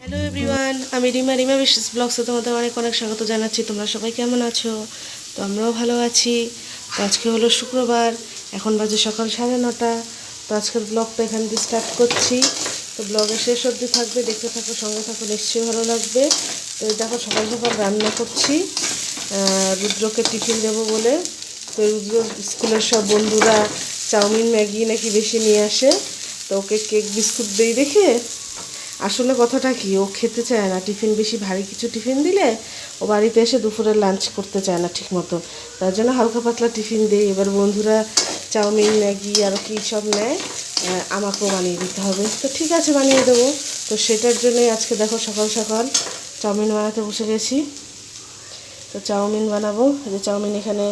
Hello everyone আমি রিমা। রিমা বিশেষ ব্লগসে তোমাদের অনেক অনেক স্বাগত জানাচ্ছি। তোমরা সবাই কেমন আছো? তো আমরাও ভালো আছি। তো আজকে হলো শুক্রবার, এখন বাজে সকাল সাড়ে নটা। তো আজকের ব্লগটা এখান দিয়ে স্টার্ট করছি। তো ব্লগের শেষ অবধি থাকবে, দেখতে থাকো, সঙ্গে থাকো, নিশ্চয়ই ভালো লাগবে। তো দেখো, সকাল সকাল রান্না করছি। রুদ্রকে টিফিন দেবো বলে। তো রুদ্র স্কুলের সব বন্ধুরা চাউমিন, ম্যাগি নাকি বেশি নিয়ে আসে। তো ওকে কেক বিস্কুট দিই দেখে, আসলে কথাটা কি, ও খেতে চায় না, টিফিন বেশি ভারী কিছু টিফিন দিলে ও বাড়িতে এসে দুপুরে লাঞ্চ করতে চায় না ঠিক মতো তার জন্য হালকা পাতলা টিফিন দিই এবার বন্ধুরা চাউমিন, ম্যাগি আর কি সব নেয় আমাকেও বানিয়ে দিতে হবে। তো ঠিক আছে, বানিয়ে দেবো। তো সেটার জন্যই আজকে দেখো সকাল সকাল চাউমিন বানাতে বসে গেছি। তো চাউমিন বানাবো। যে চাউমিন এখানে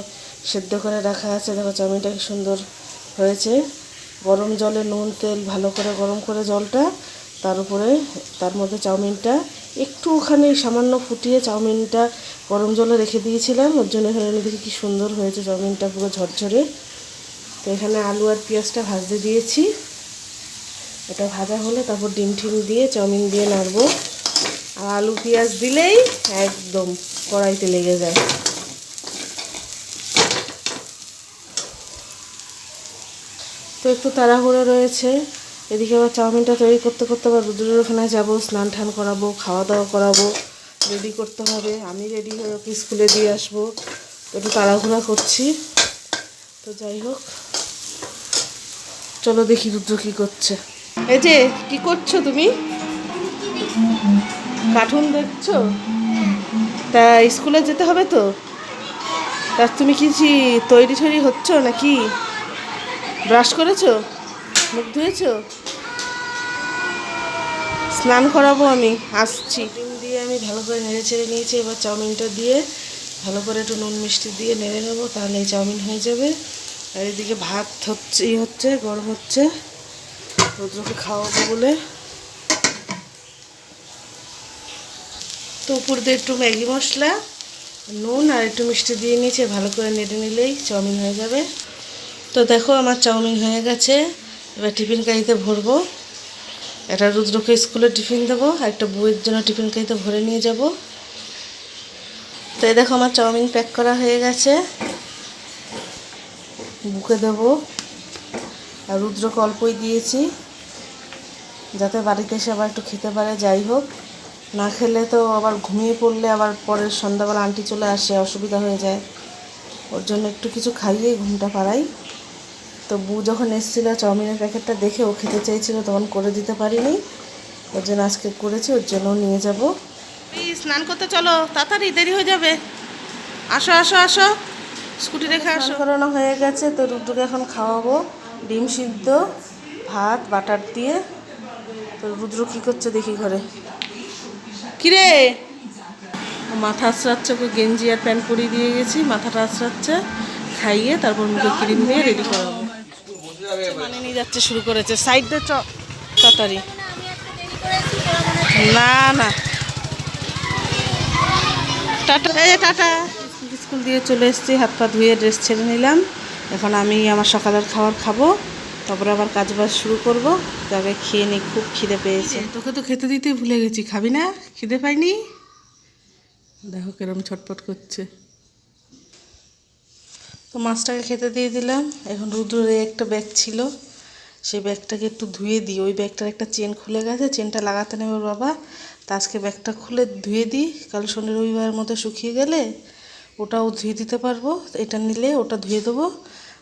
সেদ্ধ করে রাখা আছে। দেখো চাউমিনটা কি সুন্দর হয়েছে। গরম জলে নুন, তেল ভালো করে গরম করে জলটা, তার উপরে তার মধ্যে চাউমিনটা একটু ওখানে সামান্য ফুটিয়ে চাউমিনটা গরম জলে রেখে দিয়েছিলাম, ওর জন্য এখানে দেখি কি সুন্দর হয়েছে চাউমিনটা পুরো ঝরঝরে। তো এখানে আলু আর পেঁয়াজটা ভাজতে দিয়েছি। এটা ভাজা হলে তারপর ডিম টিম দিয়ে চাউমিন দিয়ে নাড়বো। আর আলু পেঁয়াজ দিলেই একদম কড়াইতে লেগে যায়। তো একটু তাড়াহুড়ো রয়েছে। এদিকে আবার চাউমিনটা তৈরি করতে করতে আবার রুদ্রের ওখানে যাব, স্নান টান করাবো খাওয়া দাওয়া করাবো রেডি করতে হবে। আমি রেডি হয়ে ওকে স্কুলে দিয়ে আসব। একটু তাড়াহুড়া করছি। তো যাই হোক, চলো দেখি রুদ্র কি করছে। এই যে, কি করছ তুমি? কার্টুন দেখছ? তা স্কুলে যেতে হবে তো? তা তুমি কি তৈরি টৈরি হচ্ছ নাকি? ব্রাশ করেছ? মুখ ধুয়েছো? স্নান করাবো আমি, আসছি। ডিম দিয়ে আমি ভালো করে নেড়ে ছেড়ে নিয়েছি, এবার চাউমিনটা দিয়ে ভালো করে একটু নুন মিষ্টি দিয়ে নেড়ে নেব, তাহলে এই চাউমিন হয়ে যাবে। আর এদিকে ভাত হচ্ছে, ই হচ্ছে, গরম হচ্ছে। রুদ্রকে খাওয়াবো বলে। তো উপর দিয়ে একটু ম্যাগি মশলা, নুন আর একটু মিষ্টি দিয়ে নিয়েছে, ভালো করে নেড়ে নিলেই চাউমিন হয়ে যাবে। তো দেখো আমার চাউমিন হয়ে গেছে। এবার টিফিন কারিতে ভরবো। একটা রুদ্রকে স্কুলে টিফিন দেবো একটা বউয়ের জন্য টিফিন কারিতে ভরে নিয়ে যাব। তো এই দেখো আমার চাউমিন প্যাক করা হয়ে গেছে। বুকে দেবো। আর রুদ্রকে অল্পই দিয়েছি, যাতে বাড়িতে এসে আবার একটু খেতে পারে, যাই হোক। না খেলে তো আবার ঘুমিয়ে পড়লে আবার পরের সন্ধ্যাবেলা আন্টি চলে আসে, অসুবিধা হয়ে যায়। ওর জন্য একটু কিছু খাইয়েই ঘুমটা পাড়াই। তো বু যখন এসেছিল চাউমিনের প্যাকেটটা দেখে ও খেতে চাইছিল তখন করে দিতে পারিনি। ওর জন্য আজকে করেছি ওর জন্য নিয়ে যাব। স্নান করতে চলো তাড়াতাড়ি দেরি হয়ে যাবে। আসো আসো আসো। স্কুটি রেখে আসো। করানো হয়ে গেছে তো রুদ্রকে এখন খাওয়াবো। ডিম সিদ্ধ ভাত বাটার দিয়ে। তো রুদ্র কী করছে দেখি ঘরে। কিরে? মাথা আঁচড়াচ্ছে ওকে গেঞ্জি আর প্যান্ট পরিয়ে দিয়ে গেছি মাথাটা আঁচড়াচ্ছে খাইয়ে তারপর মুখে ক্রিম দিয়ে রেডি করাবো। মানে নিয়ে যাচ্ছে শুরু করেছে। সাইড দিয়ে চ তাড়াতাড়ি না না। টাটা টাটা স্কুল দিয়ে চলে এসেছি হাত পা ধুয়ে ড্রেস ছেড়ে নিলাম। এখন আমি আমার সকালের খাবার খাব তারপরে আবার কাজ বাজ শুরু করব। তবে খেয়ে নিই খুব খিদে পেয়েছে। তোকে তো খেতে দিতেই ভুলে গেছি খাবি না? খিদে পাইনি? দেখো কিরম ছটপট করছে। তো মাছটাকে খেতে দিয়ে দিলাম। এখন রুদ্রের একটা ব্যাগ ছিল। সেই ব্যাগটাকে একটু ধুয়ে দিই। ওই ব্যাগটার একটা চেন খুলে গেছে। চেনটা লাগাতে নেবে বাবা। তা আজকে ব্যাগটা খুলে ধুয়ে দিই। কাল শনি রবিবারের মধ্যে শুকিয়ে গেলে ওটাও ধুয়ে দিতে পারব। এটা নিলে ওটা ধুয়ে দেবো।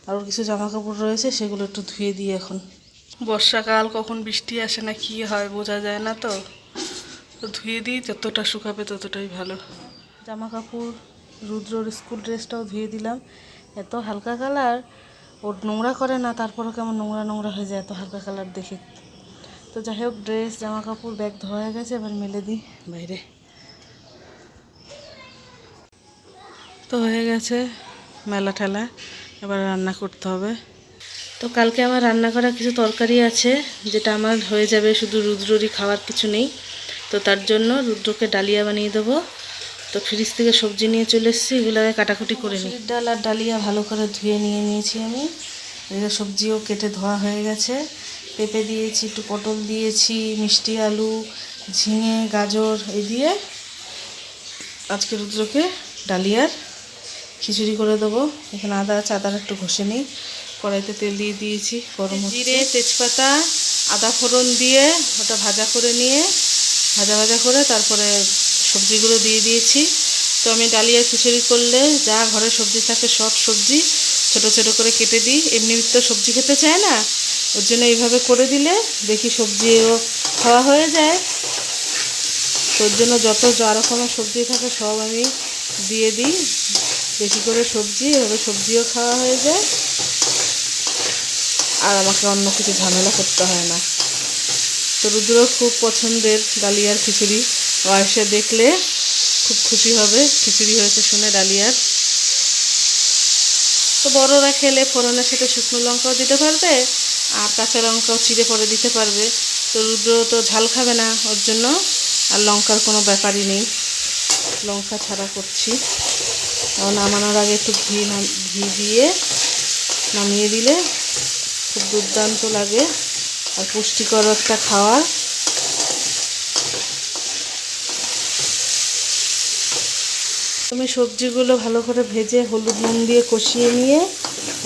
আর ওর কিছু জামা কাপড় রয়েছে সেগুলো একটু ধুয়ে দিই এখন। বর্ষাকাল কখন বৃষ্টি আসে না কী হয় বোঝা যায় না তো। তো ধুয়ে দিই যতটা শুকাবে ততটাই ভালো। জামা কাপড় রুদ্রর স্কুল ড্রেসটাও ধুয়ে দিলাম। এত হালকা কালার, ওর নোংরা করে না, তারপরও কেমন নোংরা নোংরা হয়ে যায় এত হালকা কালার দেখে। তো যাই হোক ড্রেস জামা কাপড় ব্যাগ ধোয়া গেছে, এবার মেলে দিই বাইরে। তো হয়ে গেছে মেলা ঠেলা, এবার রান্না করতে হবে। তো কালকে আমার রান্না করা কিছু তরকারি আছে, যেটা আমার হয়ে যাবে, শুধু রুদ্ররই খাওয়ার কিছু নেই। তো তার জন্য রুদ্রকে ডালিয়া বানিয়ে দেবো। তো ফ্রিজ থেকে সবজি নিয়ে চলে এসেছি এগুলোকে কাটাকুটি করে নিই। ডাল আর ডালিয়া ভালো করে ধুয়ে নিয়ে নিয়েছি আমি। এদিকে সবজিও কেটে ধোয়া হয়ে গেছে। পেঁপে দিয়েছি একটু পটল দিয়েছি মিষ্টি আলু ঝিঙে গাজর এই দিয়ে আজকে রুদ্রকে ডালিয়ার খিচুড়ি করে দেবো। এখানে আদা আছে আদাটা একটু ঘষে নিই। কড়াইতে তেল দিয়ে দিয়েছি গরম। জিরে তেজপাতা আদা ফোড়ন দিয়ে ওটা ভাজা করে নিয়ে ভাজা ভাজা করে তারপরে সবজিগুলো দিয়ে দিয়েছি। তো আমি ডালিয়া খিচুড়ি করলে যা ঘরে সবজি থাকে সব সবজি ছোট ছোট করে কেটে দিই। এমনি তো সবজি খেতে চায় না। ওর জন্য এইভাবে করে দিলে দেখি সবজিও খাওয়া হয়ে যায়। তোর জন্য যত যা রকমের সবজি থাকে সব আমি দিয়ে দিই। বেশি করে সবজি, এভাবে সবজিও খাওয়া হয়ে যায়। আর আমাকে অন্য কিছু ঝামেলা করতে হয় না। তো রুদ্র খুব পছন্দের ডালিয়ার খিচুড়ি। এসে দেখলে খুব খুশি হবে। খিচুড়ি হয়েছে শুনে ডালিয়ার তো বড়রা খেলে ফোড়নের সাথে শুকনো লঙ্কাও দিতে পারবে আর কাঁচা লঙ্কাও চিড়ে পরে দিতে পারবে। তো রুদ্র তো ঝাল খাবে না ওর জন্য আর লঙ্কার কোনো ব্যাপারই নেই। লঙ্কা ছাড়া করছি। এবং নামানোর আগে একটু ঘি ঘি দিয়ে নামিয়ে দিলে খুব দুর্দান্ত লাগে। আর পুষ্টিকর একটা খাওয়ার তুমি সবজিগুলো ভালো করে ভেজে হলুদ নুন দিয়ে কষিয়ে নিয়ে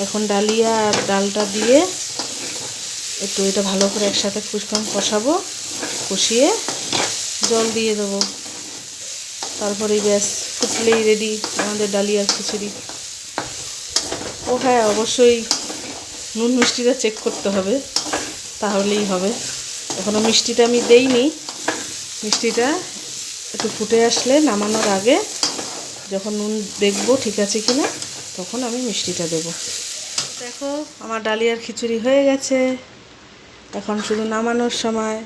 এখন ডালিয়া আর ডালটা দিয়ে একটু এটা ভালো করে একসাথে কিছুক্ষণ কষাবো, কষিয়ে জল দিয়ে দেবো। তারপরেই ব্যাস ফুটলেই রেডি আমাদের ডালিয়ার খিচুড়ি। ও হ্যাঁ অবশ্যই নুন মিষ্টিটা চেক করতে হবে, তাহলেই হবে। এখনও মিষ্টিটা আমি দেইনি। মিষ্টিটা একটু ফুটে আসলে নামানোর আগে যখন নুন দেখব ঠিক আছে কিনা, তখন আমি মিষ্টিটা দেব। দেখো, আমার ডালিয়ার খিচুড়ি হয়ে গেছে। এখন শুধু নামানোর সময়।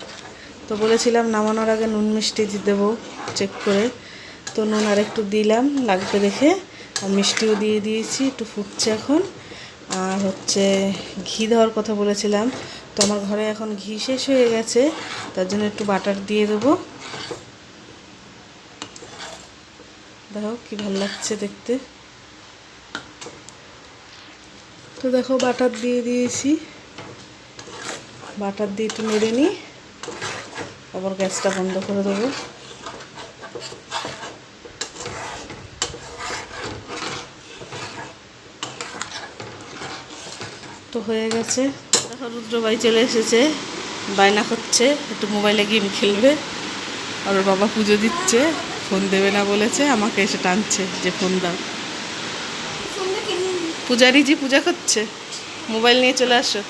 তো বলেছিলাম, নামানোর আগে নুন মিষ্টি দেবো চেক করে। তো নুন আর একটু দিলাম, লাগবে দেখে। আর মিষ্টিও দিয়ে দিয়েছি, একটু ফুটছে এখন। আর হচ্ছে ঘি দেওয়ার কথা বলেছিলাম। তো আমার ঘরে এখন ঘি শেষ হয়ে গেছে, তার জন্য একটু বাটার দিয়ে দেবো। দেখো কি ভালো লাগছে দেখতে। তো দেখো, বাটার দিয়ে দিয়েছি। বাটার দিয়ে একটু নেড়ে নিই। আবার গ্যাসটা বন্ধ করে দেবো। তো হয়ে গেছে। দেখো রুদ্রবাই চলে এসেছে। বায়না করছে। একটু মোবাইলে গেম খেলবে। আর বাবা পুজো দিচ্ছে। ফোন দেবে না বলেছে, আমাকে এসে টানছে যে ফোন দাও। পূজারি জি পূজা করছে, মোবাইল নিয়ে চলে আসো।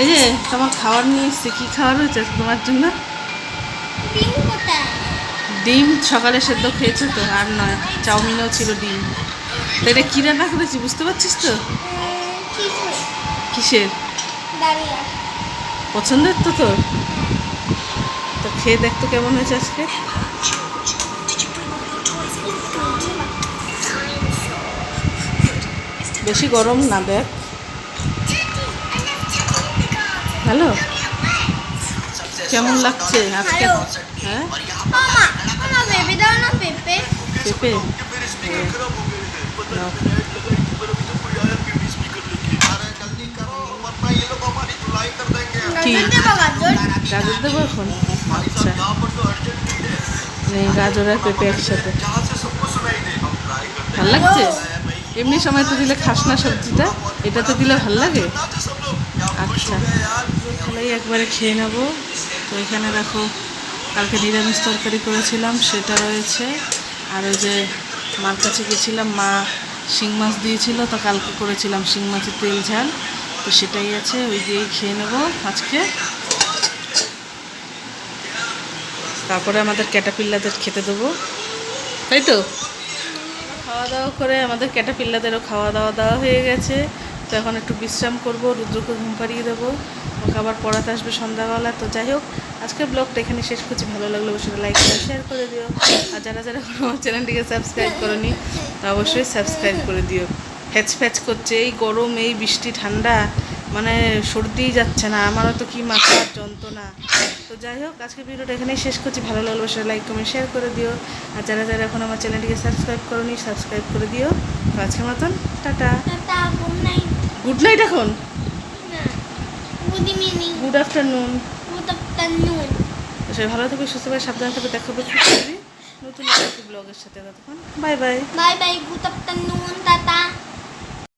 এই যে, তোমার খাবার নিয়ে এসছে, কী খাবার হয়েছে তোমার জন্য? ডিম, সকালে সেদ্ধ খেয়েছো তো, আর নয়, চাউমিনও ছিল ডিম। তো এটা কী রান্না করেছি বুঝতে পারছিস তো? কিসের? পছন্দের তো তোর। তো খেয়ে দেখতো কেমন হয়েছে আজকে। বেশি গরম না দেখ। হ্যালো? কেমন লাগছে আজকে। হ্যাঁ? পেঁপে। কি? গাজর দেবো এখন? আচ্ছা। গাজর আর পেঁপে একসাথে। ভালো লাগছে? এমনি সময় তো দিলে খাস না সবজিটা এটা তো দিলে ভালো লাগে? আচ্ছা। তাহলেই একবারে খেয়ে নেব। তো এখানে দেখো, কালকে নিরামিষ তরকারি করেছিলাম, সেটা রয়েছে। আর ওই যে মার কাছে গেছিলাম, মা শিং মাছ দিয়েছিল, তো কালকে করেছিলাম শিং মাছের তেল ঝাল। তো সেটাই আছে, ওই দিয়েই খেয়ে নেব আজকে। তারপরে আমাদের ক্যাটাপিল্লাদের খেতে দেবো। তাই তো? খাওয়া দাওয়া করে আমাদের ক্যাটাপিল্লাদেরও খাওয়া দাওয়া দেওয়া হয়ে গেছে। তো এখন একটু বিশ্রাম করব, রুদ্রকে ঘুম পাড়িয়ে দেবো। ওকে আবার পড়াতে আসবে সন্ধ্যাবেলা। তো যাই হোক, আজকের ব্লগটা এখানে শেষ করছি। ভালো লাগলে অবশ্যই লাইক করে শেয়ার করে দিও। আর যারা যারা আমার চ্যানেলটিকে সাবস্ক্রাইব করনি, তা অবশ্যই সাবস্ক্রাইব করে দিও। ফ্যাচ ফ্যাচ করছে এই গরম, এই বৃষ্টি, ঠান্ডা। মানে সর্দিই যাচ্ছে না আমারও তো কি মাথার যন্ত্রণা। তো যাই হোক আজকে ভিডিওটা এখানেই শেষ করছি। ভালো লাগলে অবশ্যই লাইক কমেন্ট শেয়ার করে দিও। আর যারা যারা এখন আমার চ্যানেলটিকে সাবস্ক্রাইব করনি সাবস্ক্রাইব করে দিও। তো আজকের মতন টাটা। টাটা গুড নাইট এখন? গুড আফটারনুন গুড আফটারনুন তো সবাই ভালো থাকবে সুস্থ থাকবে সাবধানে থাকবে দেখা হবে নতুন ব্লগের সাথে ততক্ষণ। Bye bye bye bye good afternoon tata.